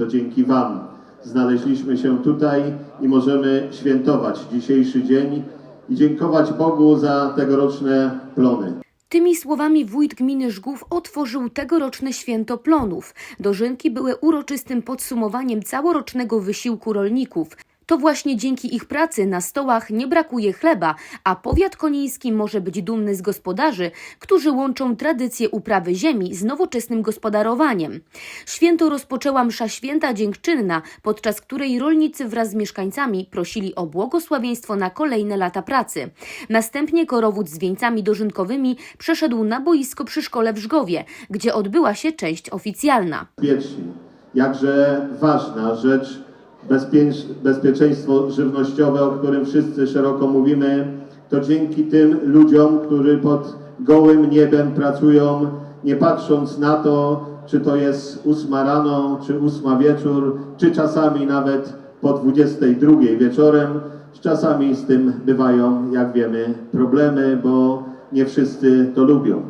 To dzięki Wam znaleźliśmy się tutaj i możemy świętować dzisiejszy dzień i dziękować Bogu za tegoroczne plony. Tymi słowami wójt gminy Żgów otworzył tegoroczne święto plonów. Dożynki były uroczystym podsumowaniem całorocznego wysiłku rolników. To właśnie dzięki ich pracy na stołach nie brakuje chleba, a powiat koniński może być dumny z gospodarzy, którzy łączą tradycję uprawy ziemi z nowoczesnym gospodarowaniem. Święto rozpoczęła msza święta dziękczynna, podczas której rolnicy wraz z mieszkańcami prosili o błogosławieństwo na kolejne lata pracy. Następnie korowód z wieńcami dożynkowymi przeszedł na boisko przy szkole w Żgowie, gdzie odbyła się część oficjalna. bezpieczni. Jakże ważna rzecz bezpieczeństwo żywnościowe, o którym wszyscy szeroko mówimy, to dzięki tym ludziom, którzy pod gołym niebem pracują, nie patrząc na to, czy to jest ósma rano, czy ósma wieczór, czy czasami nawet po 22 wieczorem. Czasami z tym bywają, jak wiemy, problemy, bo nie wszyscy to lubią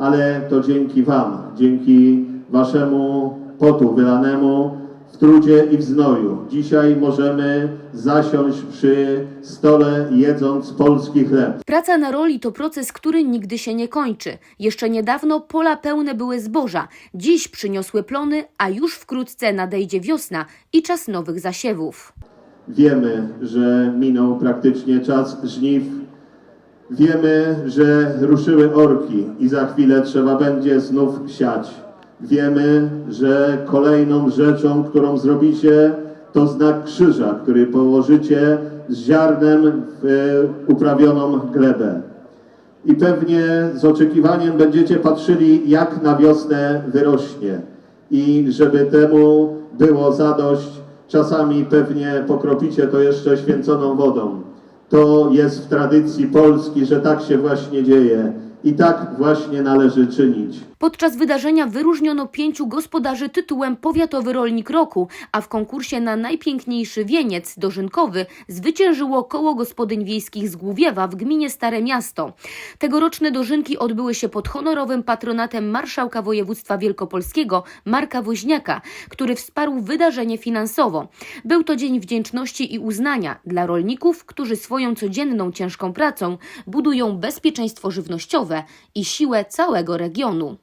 ale to dzięki Wam, dzięki Waszemu potu wylanemu w trudzie i w znoju. Dzisiaj możemy zasiąść przy stole, jedząc polski chleb. Praca na roli to proces, który nigdy się nie kończy. Jeszcze niedawno pola pełne były zboża, dziś przyniosły plony, a już wkrótce nadejdzie wiosna i czas nowych zasiewów. Wiemy, że minął praktycznie czas żniw. Wiemy, że ruszyły orki i za chwilę trzeba będzie znów siać. Wiemy, że kolejną rzeczą, którą zrobicie, to znak krzyża, który położycie z ziarnem w e, uprawioną glebę. I pewnie z oczekiwaniem będziecie patrzyli, jak na wiosnę wyrośnie. I żeby temu było zadość, czasami pewnie pokropicie to jeszcze święconą wodą. To jest w tradycji Polski, że tak się właśnie dzieje i tak właśnie należy czynić. Podczas wydarzenia wyróżniono pięciu gospodarzy tytułem Powiatowy Rolnik Roku, a w konkursie na najpiękniejszy wieniec dożynkowy zwyciężyło Koło Gospodyń Wiejskich z Główiewa w gminie Stare Miasto. Tegoroczne dożynki odbyły się pod honorowym patronatem marszałka województwa wielkopolskiego Marka Woźniaka, który wsparł wydarzenie finansowo. Był to dzień wdzięczności i uznania dla rolników, którzy swoją codzienną ciężką pracą budują bezpieczeństwo żywnościowe i siłę całego regionu.